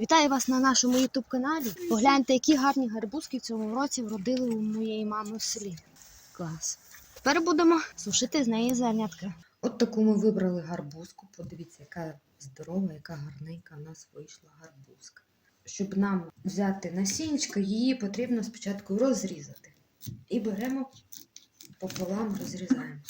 Вітаю вас на нашому youtube каналі. Погляньте, які гарні гарбузки в цьому році вродили у моєї мами в селі. Клас. Тепер будемо сушити з неї зернятка. От таку ми вибрали гарбузку. Подивіться, яка здорова, яка гарненька в нас вийшла гарбузка. Щоб нам взяти насіннячко, її потрібно спочатку розрізати. І беремо пополам, розрізаємо.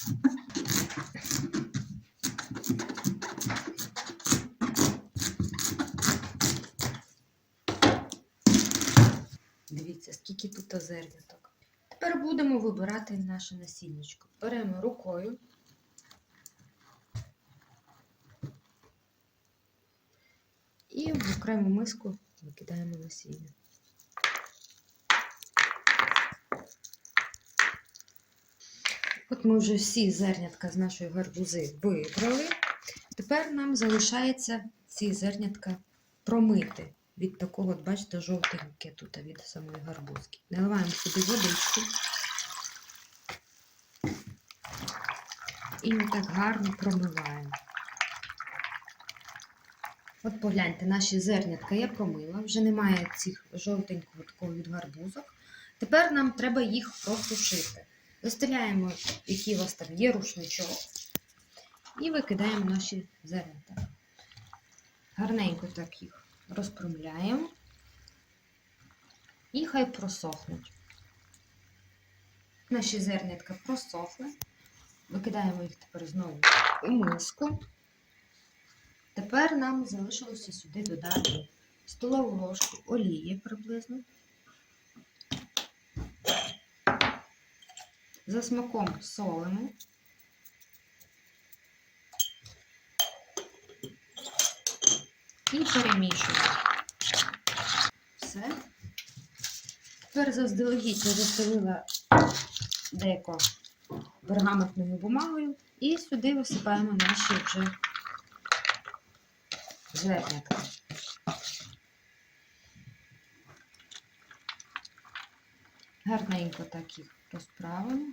Скільки тут зерняток. Тепер будемо вибирати наше насіннячко. Беремо рукою. І в окрему миску викидаємо насіння. От ми вже всі зернятка з нашої гарбузи вибрали. Тепер нам залишається ці зернятка промити від такого, бачите, жовтеньке тут від самої гарбузки. Наливаємо сюди водичку. І отак гарно промиваємо. От погляньте, наші зернятка я промила, вже немає цих жовтенького такого від гарбузок. Тепер нам треба їх просушити. Застеляємо, який у вас там є рушничок, і викидаємо наші зернята. Гарненько так їх розпрямляємо і хай просохнуть. Наші зернятка просохли. Викидаємо їх тепер знову у миску. Тепер нам залишилося сюди додати столову ложку олії приблизно. За смаком солимо. І перемішуємо. Все. Тепер заздалегідь я застелила деко пергаментною бумагою і сюди висипаємо наші вже зернятка. Гарненько так їх розправимо.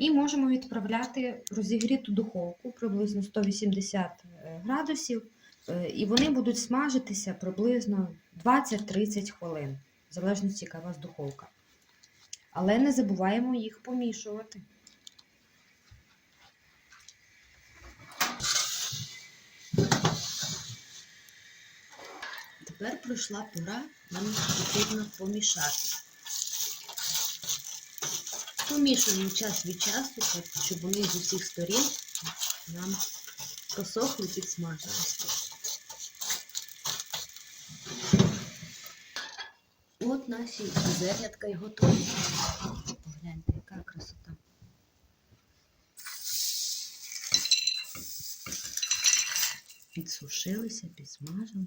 І можемо відправляти розігріту духовку приблизно 180 градусів, е, і вони будуть смажитися приблизно 20-30 хвилин, в залежності, яка у вас духовка. Але не забуваємо їх помішувати. Тепер прийшла пора, нам потрібно помішати. Помішуємо час від часу, щоб вони з усіх сторін нам просохли і підсмажилися. От наші зернятка і готові. Погляньте, яка красота. Підсушилися, підсмажили.